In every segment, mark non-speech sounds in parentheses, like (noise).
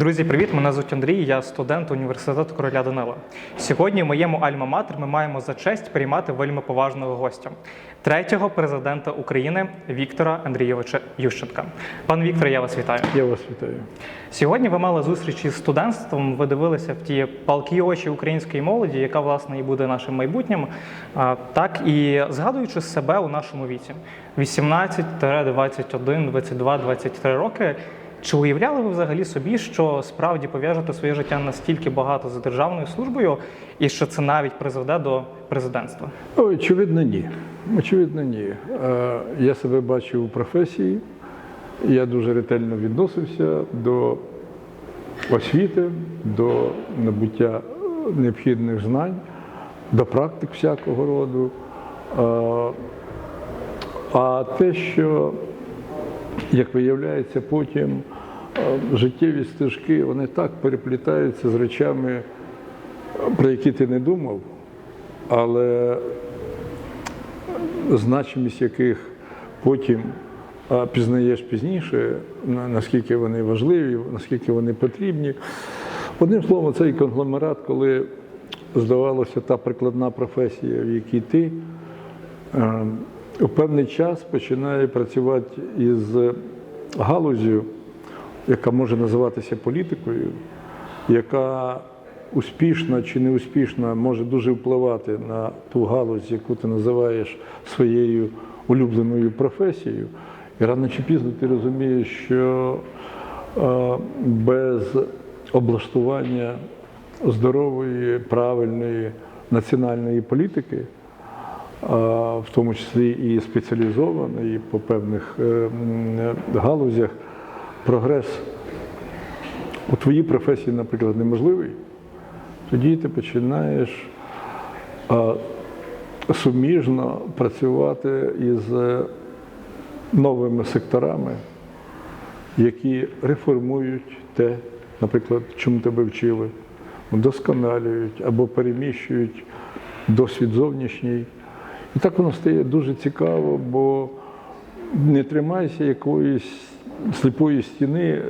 Друзі, привіт! Мене звуть Андрій, я студент університету короля Данила. Сьогодні в моєму альма-матер ми маємо за честь приймати вельми поважного гостя, третього президента України Віктора Андрійовича Ющенка. Пан Віктор, я вас вітаю. Я вас вітаю. Сьогодні ви мали зустріч із студентством. Ви дивилися в ті палкі очі української молоді, яка власне і буде нашим майбутнім. Так і згадуючи себе у нашому віці 18, 21, 22, 23 роки. Чи уявляли ви взагалі собі, що справді пов'яжете своє життя настільки багато за державною службою, і що це навіть призведе до президентства? Очевидно, ні. Очевидно, ні. Е, Я себе бачив у професії, я дуже ретельно відносився до освіти, до набуття необхідних знань, до практик всякого роду. Е, А те, що, як виявляється, потім е, життєві стежки вони так переплітаються з речами, про які ти не думав, але значимість яких потім пізнаєш пізніше, наскільки вони важливі, наскільки вони потрібні. Одним словом, цей конгломерат, коли здавалося та прикладна професія, в якій ти е, у певний час починає працювати із галузю, яка може називатися політикою, яка успішно чи неуспішно може дуже впливати на ту галузь, яку ти називаєш своєю улюбленою професією. І рано чи пізно ти розумієш, що е, без облаштування здорової, правильної національної політики, в тому числі і спеціалізованої по певних е, галузях, прогрес у твоїй професії, наприклад, неможливий, тоді ти починаєш суміжно працювати із новими секторами, які реформують те, наприклад, чому тебе вчили, вдосконалюють або переміщують досвід зовнішній. І так воно стає дуже цікаво, бо не тримайся якоїсь сліпої стіни е,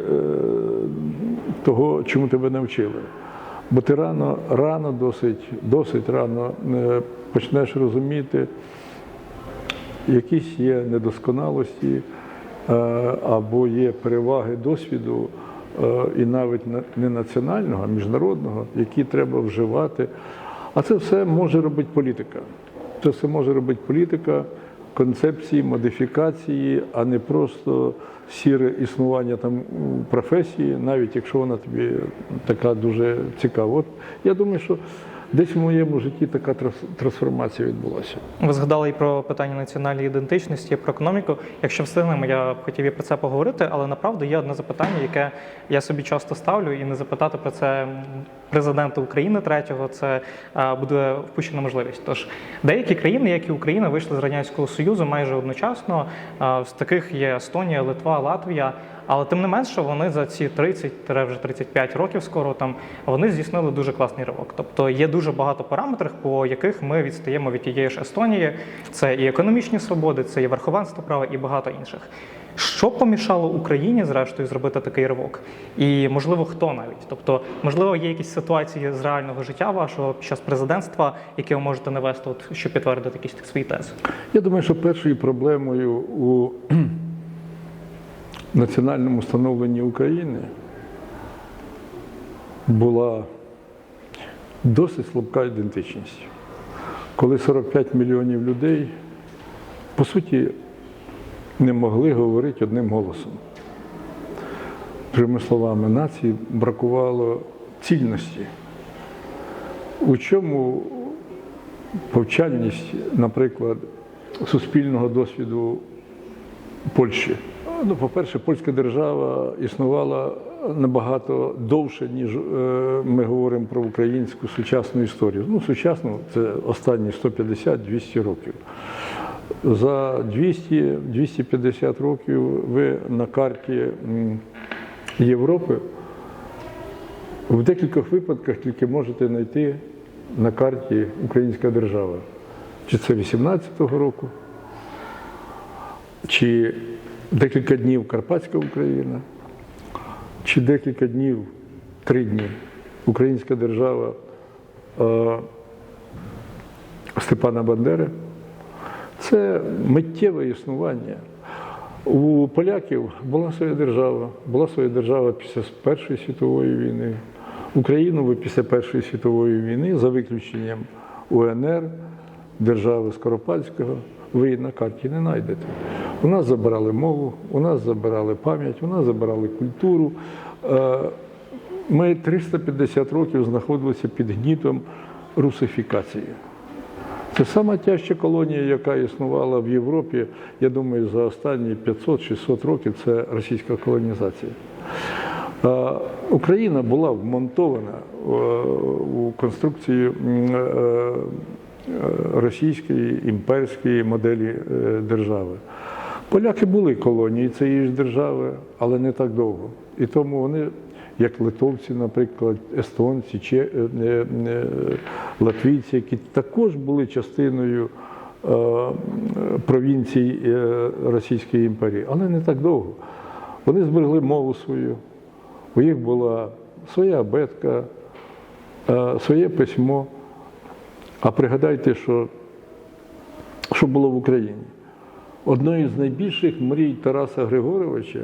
того, чому тебе навчили. Бо ти рано, рано досить, досить рано е, почнеш розуміти, якісь є недосконалості е, або є переваги досвіду, і навіть не національного, а міжнародного, які треба вживати. А це все може робити політика. Це може робити політика, концепції, модифікації, а не просто сіре існування там професії, навіть якщо вона тобі така дуже цікава. От я думаю, що десь в моєму житті така трансформація відбулася. Ви згадали і про питання національної ідентичності, і про економіку. Якщо встигнемо, я б хотів і про це поговорити, але направду є одне запитання, яке я собі часто ставлю, і не запитати про це президента України третього, це а, буде впущена можливість. Тож деякі країни, як і Україна, вийшли з радянського союзу майже одночасно. А, З таких є Естонія, Литва, Латвія. Але тим не менше, вони за ці 30 вже 35 років скоро там вони здійснили дуже класний ривок. Тобто є дуже багато параметрів, по яких ми відстаємо від тієї ж Естонії. Це і економічні свободи, це і верховенство права, і багато інших. Що помішало Україні зрештою зробити такий ривок? І можливо, хто навіть? Тобто, можливо, є якісь ситуації з реального життя вашого під час президентства, які ви можете навести, от, щоб підтвердити якісь свої тези? Я думаю, що першою проблемою у національному становленні України була досить слабка ідентичність. Коли 45 мільйонів людей, по суті, не могли говорити одним голосом. Другими словами, нації бракувало цільності. У чому повчальність, наприклад, суспільного досвіду Польщі? Ну, по-перше, польська держава існувала набагато довше, ніж е, ми говоримо про українську сучасну історію. Ну, сучасну це останні 150-200 років. За 200-250 років ви на карті Європи в декількох випадках тільки можете знайти на карті Українська держава. Чи це 18-го року, чи декілька днів Карпатська Україна, чи декілька днів, три дні, українська держава е, Степана Бандери це миттєве існування. У поляків була своя держава, була своя держава після Першої світової війни. Україну після Першої світової війни, за виключенням УНР, держави Скоропадського, ви на карті не знайдете. У нас забирали мову, у нас забирали пам'ять, у нас забирали культуру. Е, Ми 350 років знаходилися під гнітом русифікації. Це сама тяжча колонія, яка існувала в Європі, я думаю, за останні 500-600 років це російська колонізація. Е, Україна була вмонтована е, у е, російської імперської моделі держави. Поляки були колонією цієї ж держави, але не так довго. І тому вони, як литовці, наприклад, естонці, чи е, е, е, латвійці, які також були частиною провінцій Російської імперії, але не так довго. Вони зберегли мову свою, у них була своя абетка, своє письмо. А пригадайте, що, що було в Україні. Одною з найбільших мрій Тараса Григоровича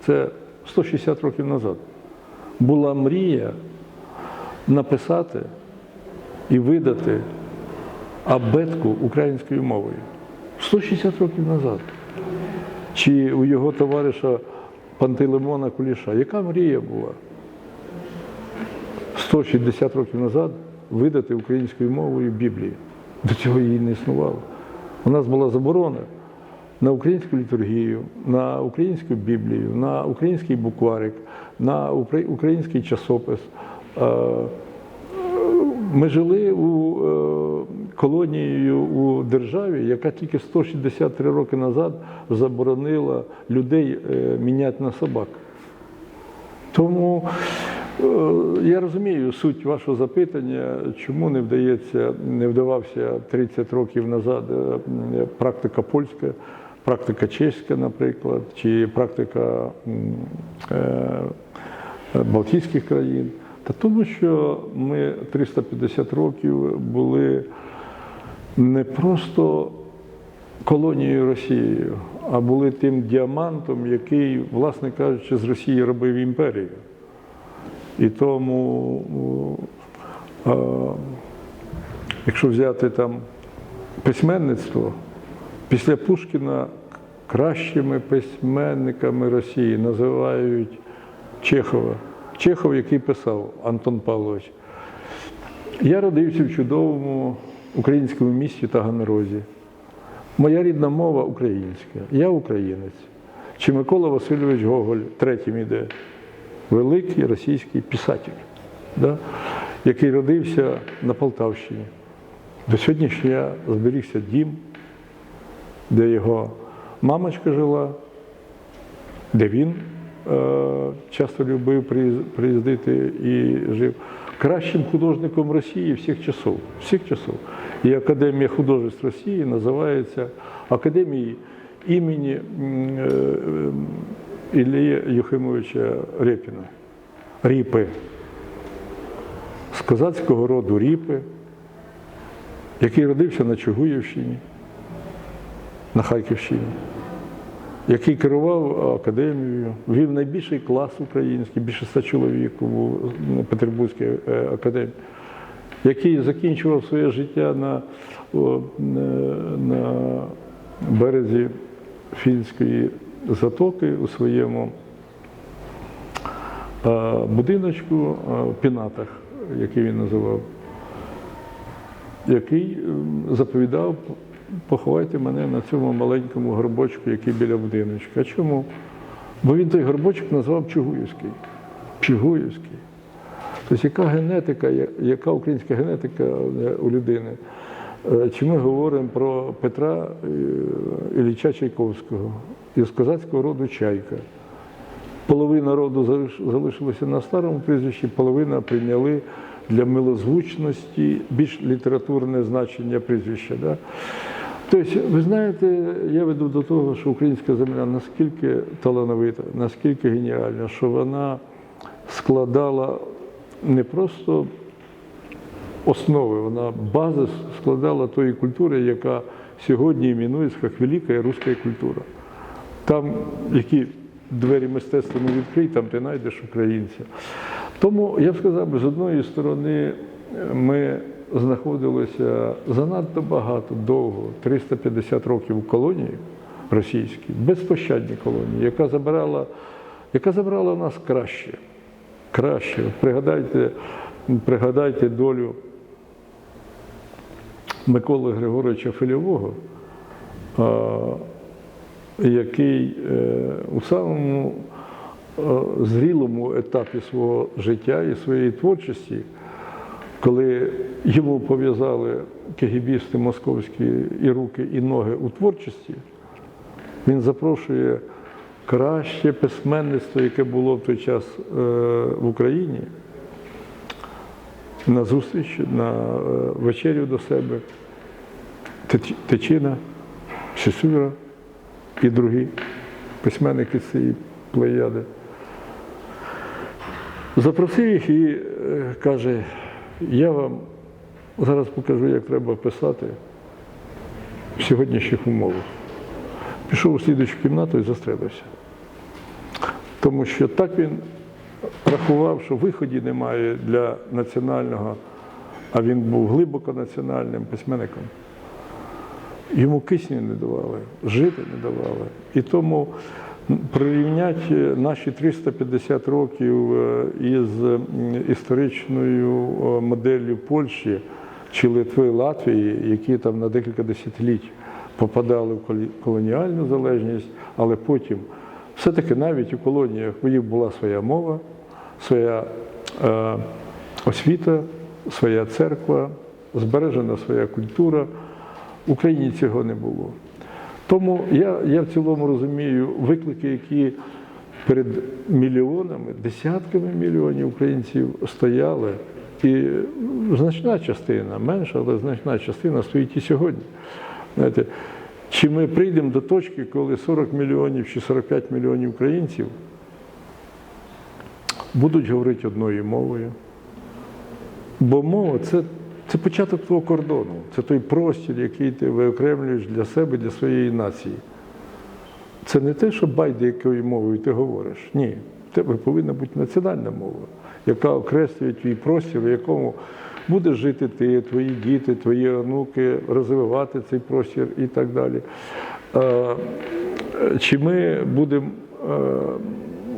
це 160 років назад. Була мрія написати і видати абетку українською мовою. 160 років назад. Чи у його товариша Пантелеймона Куліша. Яка мрія була? 160 років назад видати українською мовою Біблію. До цього її не існувало. У нас була заборона на українську літургію, на українську Біблію, на український букварик, на український часопис. Е, Ми жили у е, колонією у державі, яка тільки 163 роки назад заборонила людей е, міняти на собак. Тому я розумію суть вашого запитання, чому не вдається, не вдавався 30 років назад практика польська, практика чеська, наприклад, чи практика е, Балтійських країн. Та тому, що ми 350 років були не просто колонією Росією, а були тим діамантом, який, власне кажучи, з Росії робив імперію. І тому, е, якщо взяти там письменництво, після Пушкіна кращими письменниками Росії називають Чехова. Чехов, який писав Антон Павлович. Я родився в чудовому українському місті Таганрозі. Моя рідна мова українська, я українець. Чи Микола Васильович Гоголь третім іде, великий російський писатель, да? який родився на Полтавщині. До сьогоднішнього зберігся дім, де його мамочка жила, де він е, часто любив приїздити і жив. Кращим художником Росії всіх часов. Всіх часов. І Академія художеств Росії називається Академією імені е, Іллі Юхимовича Репіна. Ріпи. З козацького роду Ріпи, який родився на Чугуївщині, на Харківщині який керував академією, вів найбільший клас український, більше ста чоловік у Петербурзькій е, академії, який закінчував своє життя на, на, на березі Фінської затоки у своєму е, будиночку е, в Пінатах, який він називав, який заповідав поховайте мене на цьому маленькому горбочку, який біля будиночка. Чому? Бо він той горбочок назвав Чугуївський. Чугуївський. Тобто, яка генетика, яка українська генетика е, у людини? Е, Чи ми говоримо про Петра е, Ілліча Чайковського із козацького роду Чайка? Половина роду залишилася на старому прізвищі, половина прийняли для милозвучності більш літературне значення прізвища. Да? Тобто, ви знаєте, я веду до того, що українська земля наскільки талановита, наскільки геніальна, що вона складала не просто основи, вона базис складала тої культури, яка сьогодні іменується як велика руська культура. Там, які двері мистецтва не відкрий, там ти знайдеш українця. Тому я б сказав, з одної сторони, ми знаходилися занадто багато довго, 350 років колонії російській, безпощадній колонії, яка забирала, яка забрала в нас краще. Краще. Пригадайте, пригадайте долю Миколи Григоровича Фильового, а, який е, у самому е, зрілому етапі свого життя і своєї творчості, коли йому пов'язали кегібісти московські і руки, і ноги у творчості, він запрошує краще письменництво, яке було в той час е, в Україні, на зустріч, на е, вечерю до себе. Теч- Тичина, і другі письменники цієї плеяди. Запросив їх і е, каже, я вам зараз покажу, як треба писати в сьогоднішніх умовах. Пішов у слідуючу кімнату і застрелився. Тому що так він рахував, що виходів немає для національного, а він був глибоко національним письменником. Йому кисню не давали, жити не давали. І тому порівняти наші 350 років е, із історичною е, моделлю Польщі чи Литви, Латвії, які там на декілька десятиліть попадали в колоніальну залежність, але потім все-таки навіть у колоніях у них була своя мова, своя е, освіта, своя церква, збережена своя культура. В Україні цього не було. Тому я, я в цілому розумію виклики, які перед мільйонами, десятками мільйонів українців стояли. І значна частина, менша, але значна частина стоїть і сьогодні. Знаєте, чи ми прийдемо до точки, коли 40 мільйонів чи 45 мільйонів українців будуть говорити одною мовою? Бо мова це, це початок твого кордону, це той простір, який ти виокремлюєш для себе, для своєї нації. Це не те, що байде, якою мовою ти говориш. Ні. В тебе повинна бути національна мова, яка окреслює твій простір, в якому будеш жити ти, твої діти, твої онуки, розвивати цей простір і так далі. Е, Чи ми будемо е,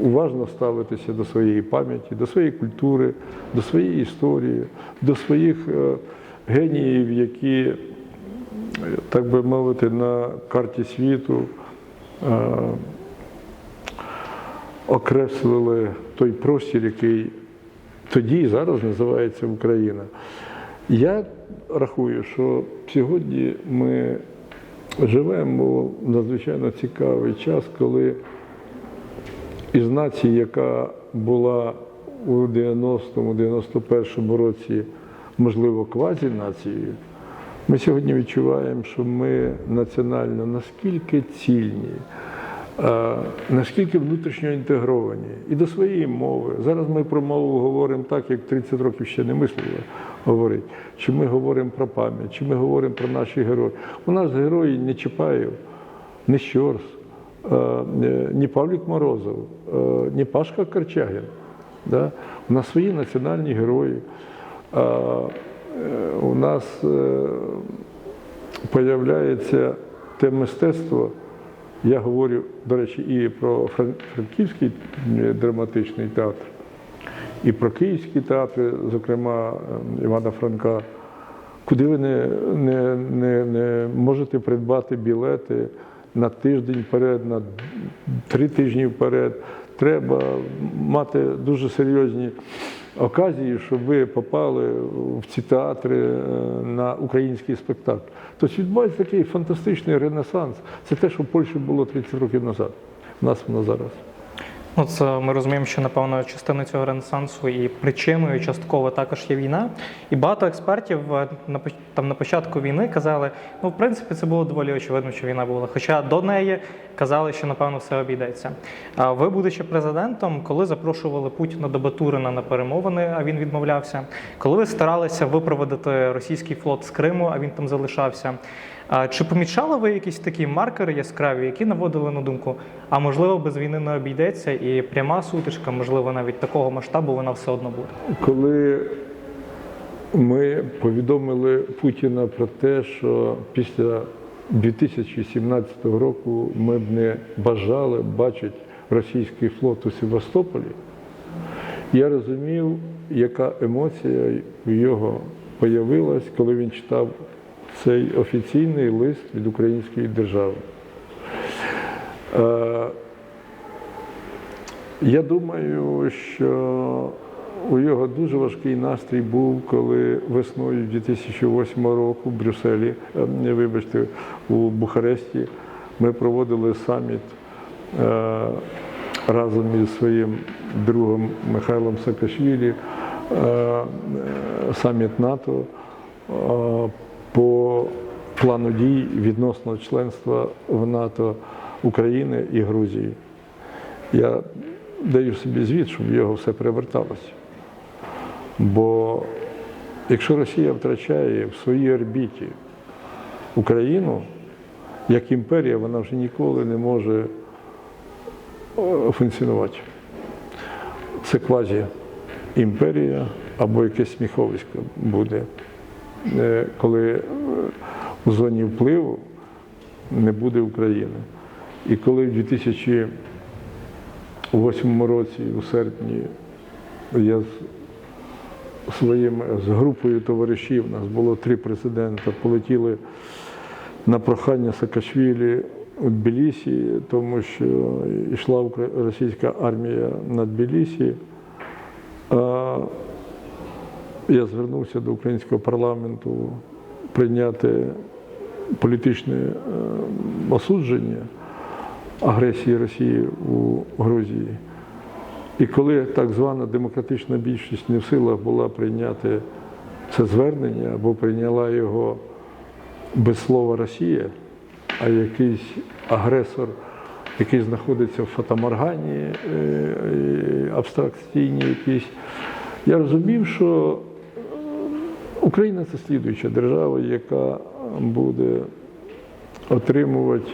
уважно ставитися до своєї пам'яті, до своєї культури, до своєї історії, до своїх е, геніїв, які, так би мовити, на карті світу окреслили той простір, який тоді і зараз називається Україна. Я рахую, що сьогодні ми живемо в надзвичайно цікавий час, коли із нації, яка була у 90-му, 91-му році, можливо, квазі-нацією, ми сьогодні відчуваємо, що ми національно наскільки цільні, наскільки внутрішньо інтегровані і до своєї мови. Зараз ми про мову говоримо так, як 30 років ще не мислили говорити. Чи ми говоримо про пам'ять, чи ми говоримо про наші герої. У нас герої не Чапаєв, не Щорс, е, е, ні Павлік Морозов, е, ні Пашка Корчагін. Да? У нас свої національні герої. Е, У нас е, появляється те мистецтво. Я говорю, до речі, і про Фран- Франківський е, драматичний театр, і про київські театри, зокрема е, Івана Франка, куди ви не, не, не, не можете придбати білети на тиждень вперед, на три тижні вперед. Треба мати дуже серйозні оказії, щоб ви попали в ці театри е, на український спектакль. Тобто відбувається такий фантастичний ренесанс. Це те, що в Польщі було 30 років назад. У нас воно зараз. Ну, це ми розуміємо, що напевно частина цього ренесансу і причиною частково також є війна. І багато експертів е, на там на початку війни казали, ну в принципі, це було доволі очевидно, що війна була. Хоча до неї казали, що напевно все обійдеться. А ви, будучи президентом, коли запрошували Путіна до Батурина на перемовини, а він відмовлявся, коли ви старалися випроводити російський флот з Криму, а він там залишався. А Чи помічали ви якісь такі маркери яскраві, які наводили на думку, а можливо без війни не обійдеться, і пряма сутичка, можливо, навіть такого масштабу, вона все одно буде? Коли ми повідомили Путіна про те, що після 2017 року ми б не бажали бачити російський флот у Севастополі, я розумів, яка емоція в його появилась, коли він читав цей офіційний лист від української держави. Е, я думаю, що у його дуже важкий настрій був, коли весною 2008 року в Брюсселі, е, вибачте, у Бухаресті ми проводили саміт е, разом із своїм другом Михайлом Саакашвілі, саміт НАТО по плану дій відносно членства в НАТО України і Грузії. Я даю собі звіт, щоб його все переверталося. Бо якщо Росія втрачає в своїй орбіті Україну, як імперія, вона вже ніколи не може е, функціонувати. Це квазі імперія або якесь сміховисько буде, коли е, у зоні впливу не буде України. І коли в 2000 у восьмому році, у серпні, я з своїм з групою товаришів, у нас було три президента, полетіли на прохання Саакашвілі у Тбілісі, тому що йшла російська армія на Тбілісі. Я звернувся до українського парламенту прийняти політичне е, осудження агресії Росії у Грузії. І коли так звана демократична більшість не в силах була прийняти це звернення або прийняла його без слова Росія, а якийсь агресор, який знаходиться в фатаморгані, е, е, абстракційні якісь, я розумів, що Україна це слідуюча держава, яка буде отримувати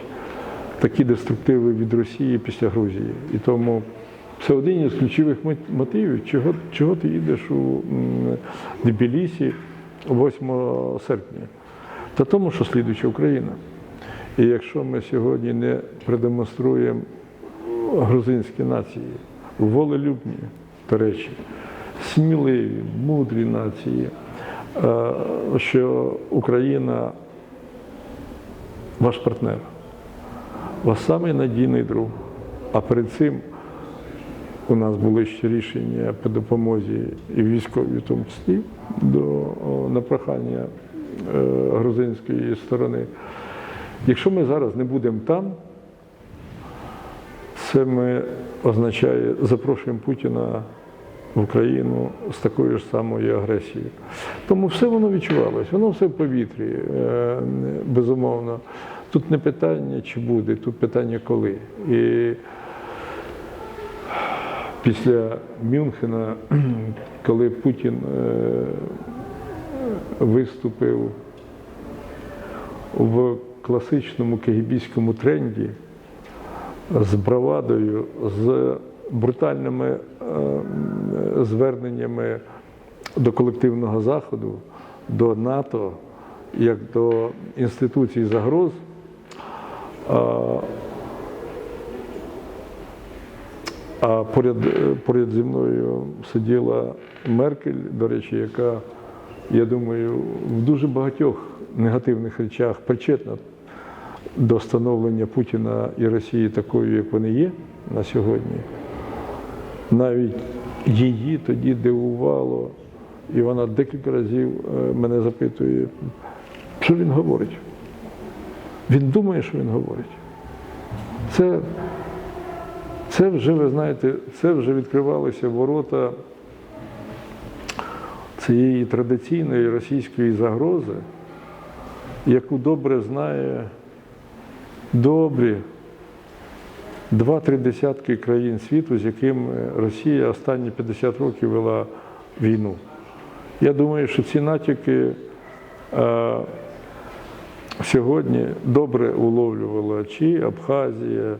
такі деструктиви від Росії після Грузії. І тому це один із ключових мотивів, чого, чого ти їдеш у Тбілісі 8 серпня. Та тому, що слідуюча Україна. І якщо ми сьогодні не продемонструємо грузинські нації, волелюбні, до речі, сміливі, мудрі нації, що Україна ваш партнер, ваш самий надійний друг. А перед цим у нас були ще рішення по допомозі і військовій, в тому числі, до, на прохання е, грузинської сторони. Якщо ми зараз не будемо там, це ми означає, запрошуємо Путіна в Україну з такою ж самою агресією. Тому все воно відчувалось, воно все в повітрі, е, безумовно. Тут не питання, чи буде, тут питання коли. І після Мюнхена, (clears throat) коли Путін е, виступив в класичному кегібійському тренді з бравадою, з брутальними е, зверненнями до колективного заходу, до НАТО, як до інституцій загроз. А, поряд, поряд зі мною сиділа Меркель, до речі, яка, я думаю, в дуже багатьох негативних речах причетна до становлення Путіна і Росії такою, як вони є на сьогодні. Навіть її тоді дивувало, і вона декілька разів е, мене запитує, що він говорить. Він думає, що він говорить. Це, Це вже, ви знаєте, це вже відкривалися ворота цієї традиційної російської загрози, яку добре знає добрі два-три десятки країн світу, з якими Росія останні 50 років вела війну. Я думаю, що ці натяки е, сьогодні добре уловлювала чи Абхазія,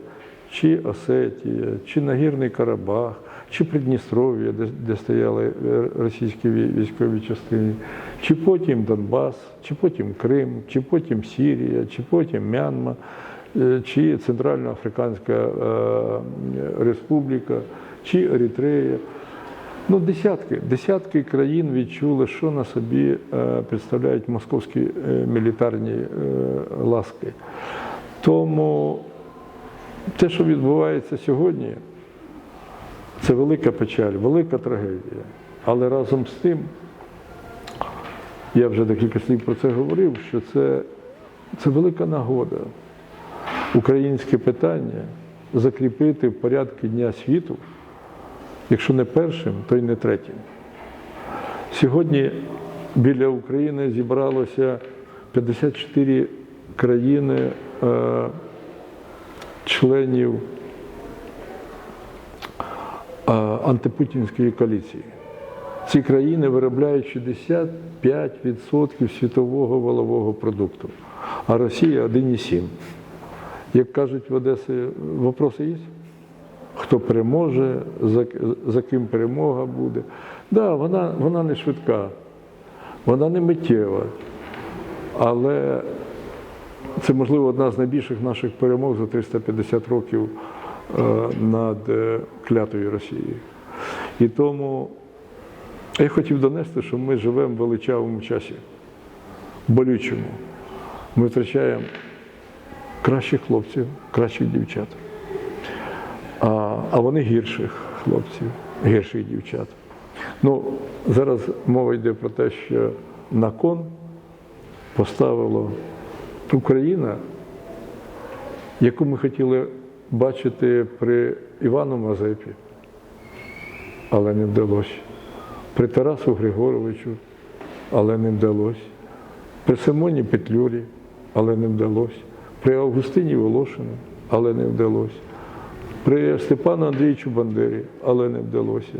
чи Осетія, чи Нагірний Карабах, чи Придністров'я, де, де стояли е, російські військові частини, чи потім Донбас, чи потім Крим, чи потім Сірія, чи потім Мянма, е, чи Центральноафриканська е, Республіка, чи Еритрея. Ну, десятки, десятки країн відчули, що на собі е, представляють московські е, мілітарні е, ласки. Тому те, що відбувається сьогодні, це велика печаль, велика трагедія. Але разом з тим, я вже декілька слів про це говорив, що це, це велика нагода українське питання закріпити в порядку Дня світу, якщо не першим, то й не третім. Сьогодні біля України зібралося 54 країни е, членів е, антипутінської коаліції. Ці країни виробляють 65% світового валового продукту, а Росія 1,7%. Як кажуть в Одесі, вопроси є? Хто переможе, за, за ким перемога буде. Так, да, вона, вона не швидка, вона не миттєва, але це, можливо, одна з найбільших наших перемог за 350 років е, над е, клятою Росією. І тому я хотів донести, що ми живемо в величавому часі, болючому. Ми втрачаємо кращих хлопців, кращих дівчат. А, а вони гірших хлопців, гірших дівчат. Ну, зараз мова йде про те, що на кон поставило Україна, яку ми хотіли бачити при Івану Мазепі, але не вдалося. При Тарасу Григоровичу, але не вдалося. При Симоні Петлюрі, але не вдалося. При Августині Волошину, але не вдалося. При Степану Андрійовичу Бандері, але не вдалося.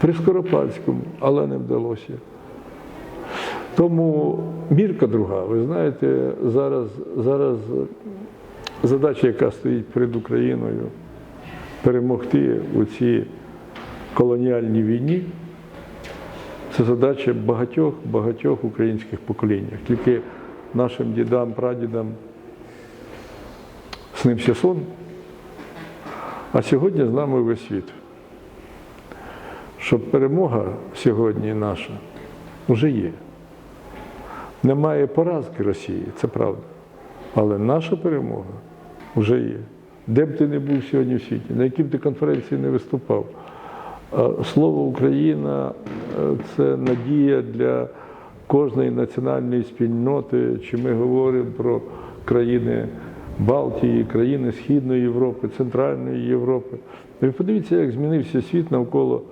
При Скоропадському, але не вдалося. Тому мірка друга, ви знаєте, зараз, зараз задача, яка стоїть перед Україною, перемогти у цій колоніальній війні, це задача багатьох багатьох українських поколіннях. Тільки нашим дідам, прадідам снився сон, а сьогодні з нами весь світ. Щоб перемога сьогодні наша вже є. Немає поразки Росії, це правда. Але наша перемога вже є. Де б ти не був сьогодні в світі, на якій б ти конференції не виступав. Слово Україна це надія для кожної національної спільноти, чи ми говоримо про країни Балтії, країни Східної Європи, Центральної Європи. Ви подивіться, як змінився світ навколо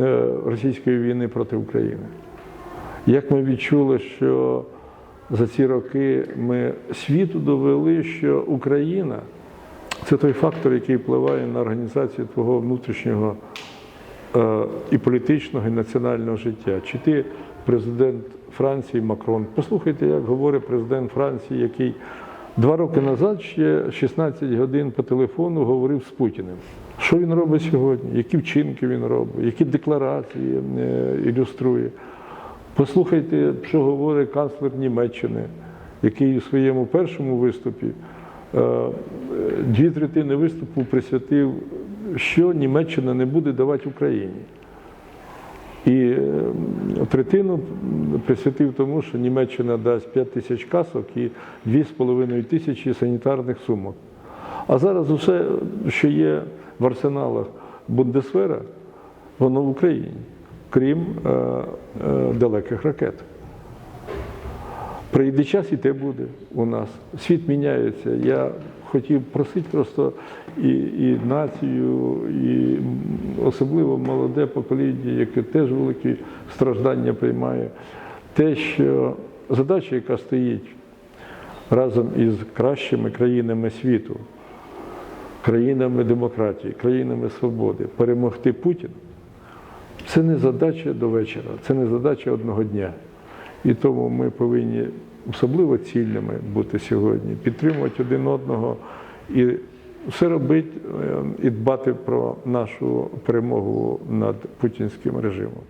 е, російської війни проти України. Як ми відчули, що за ці роки ми світу довели, що Україна це той фактор, який впливає на організацію твого внутрішнього е, і політичного, і національного життя. Чи ти президент Франції Макрон? Послухайте, як говорить президент Франції, який два роки назад ще 16 годин по телефону говорив з Путіним. Що він робить сьогодні? Які вчинки він робить, які декларації е, ілюструє? Послухайте, що говорить канцлер Німеччини, який у своєму першому виступі е, е, дві третини виступу присвятив, що Німеччина не буде давати Україні. І е, третину присвятив тому, що Німеччина дасть 5 тисяч касок і 2,5 тисячі санітарних сумок. А зараз усе, що є в арсеналах Бундесвера, воно в Україні, крім е, е, далеких ракет. Прийде час і те буде у нас. Світ міняється. Я хотів просити просто і, і націю, і особливо молоде покоління, яке теж великі страждання приймає, те, що задача, яка стоїть разом із кращими країнами світу, країнами демократії, країнами свободи, перемогти Путіна, це не задача до вечора, це не задача одного дня. І тому ми повинні особливо цільними бути сьогодні, підтримувати один одного і все робити е, і дбати про нашу перемогу над путінським режимом.